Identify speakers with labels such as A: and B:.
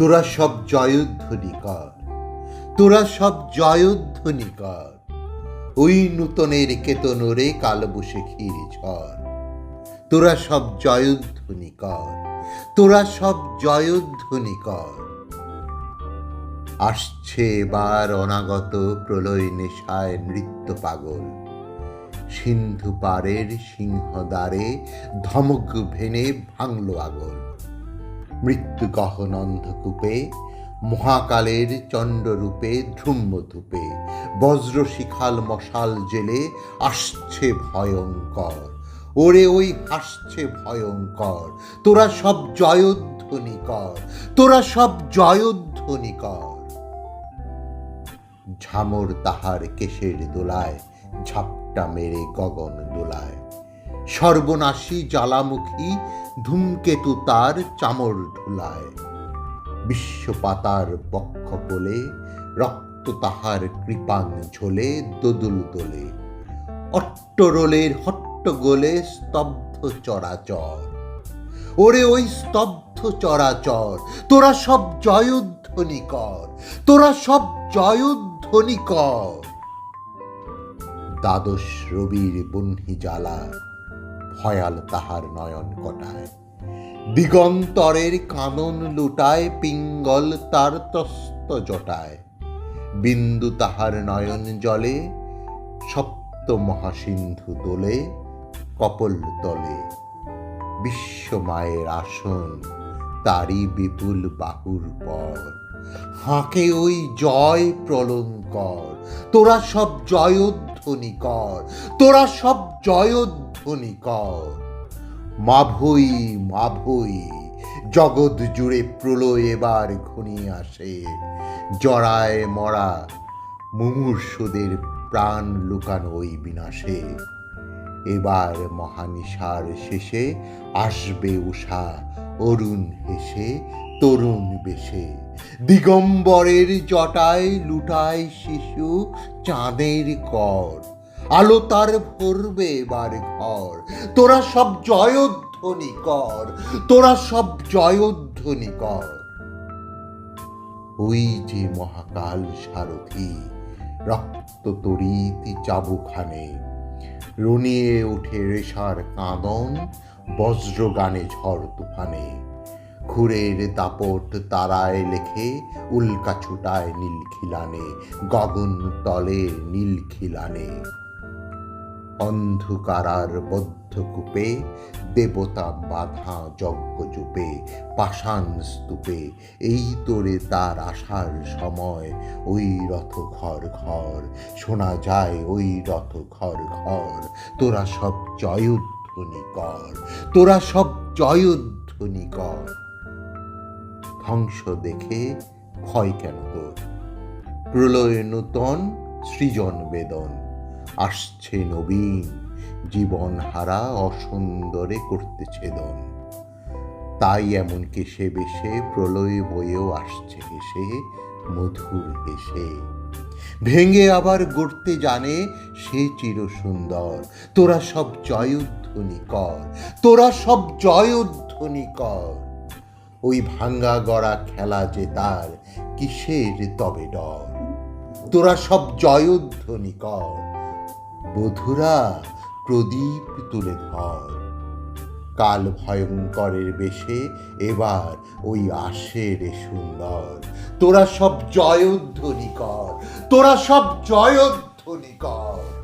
A: তোরা সব জয়ধ্বনি কর তোরা সব জয়ধ্বনি কর ওই নূতনের কেতনরে কালবৈশাখীর ঝড়। তোরা সব জয়ধ্বনি কর তোরা সব জয়ধ্বনি কর আসছে এবার অনাগত প্রলয় নেশায় নৃত্য পাগল। সিন্ধু পারের সিংহদ্বারে ধমক ভেনে ভাঙল আগল। মৃত্যু গহন অন্ধকূপে মহাকালের চণ্ডরূপে ধ্রুম্বধূপে বজ্র শিখাল মশাল জেলে আসছে ভয়ঙ্কর। ওরে ওই হাসছে ভয়ঙ্কর। তোরা সব জয়ধ্বনি কর তোরা সব জয়ধ্বনি কর ঝামর তাহার কেশের দোলায়, ঝাপটা মেরে গগন দোলায়। সর্বনাশী জ্বালামুখী ধূমকেতু তার চামর ঢুলায়। বিশ্বপাতার বক্ষ বলে রক্ত তাহার কৃপাং ঝোলে দোদুল দোলে। অট্টরোলের হট্টগোলে স্তব্ধ চরাচর। ওরে ওই স্তব্ধ চরাচর, তোরা সব জয়ধ্বনি কর, তোরা সব জয়ধ্বনি কর। দ্বাদশ রবির বহ্নি জ্বালা ভয়াল তাহার নয়ন কটায়। দিগন্তরের কানন লুটায়, পিঙ্গল তার তস্ত জটায়। বিন্দু তাহার নয়ন জলে, সপ্ত মহাসিন্ধু দোলে, কপল তলে। বিশ্বমায়ের আসন, তারই বিপুল বাহুর পর। হাঁকে ওই জয় প্রলঙ্কর তোরা সব জয়ধ্বনি কর, তোরা সব জয়ধ্বনি কর মাভই মাভই, জগৎ জুড়ে প্রলয় এবার ঘনিয়ে আসে। জড়ায় মরা মুমূর্ষদের প্রাণ লুকানো ওই বিনাশে। এবার মহানিশার শেষে আসবে উষা, অরুণ হেসে তরুণ বেশে। দিগম্বরের জটায় লুটায় শিশু চাঁদের কর। আলো তার ভরবে এবার ঘর। তোরা সব জয়ধ্বনি কর, তোরা সব জয়ধ্বনি কর। ওই যে মহাকাল সারথি, রক্ত তরিতি চাবুখানে রনিয়ে ওঠে রেশার কাঁদন, বজ্রগানে ঝড় তুফানে। ঘুরের দাপট তারায় লেখে, উল্কা ছুটায় নীল খিলানে, গগন তলে নীল খিলানে। অন্ধকারার বদ্ধকূপে দেবতা বাধা যজ্ঞ জুপে পাষাণ স্তূপে, এই তোরে তার আসার সময় ওই রথ ঘর ঘর, শোনা যায় ওই রথ ঘর ঘর, তোরা সব জয়ধ্বনি কর, তোরা সব জয়ধ্বনি কর। ধ্বংস দেখে ভয় কেন তোর? প্রলয় নূতন, সৃজন বেদন আসছে নবীন, জীবন হারা অসুন্দরে করতে ছেদন। তাই এমন কেসে বেশে প্রলয় বয়েও আসছে হেসে, মধুর হেসে। ভেঙে আবার গড়তে জানে সে চির সুন্দর তোরা সব জয়ধ্বনি কর তোরা সব জয়ধ্বনি কর ওই ভাঙ্গা গড়া খেলা যে তার, কিসের তবে ডর? তোরা সব জয়ধ্বনি কর বধুরা, প্রদীপ তুলে ধর। কাল ভয়ঙ্করের বেশে এবার ওই আসে রে সুন্দর। তোরা সব জয়ধ্বনি কর, তোরা সব জয়ধ্বনি কর।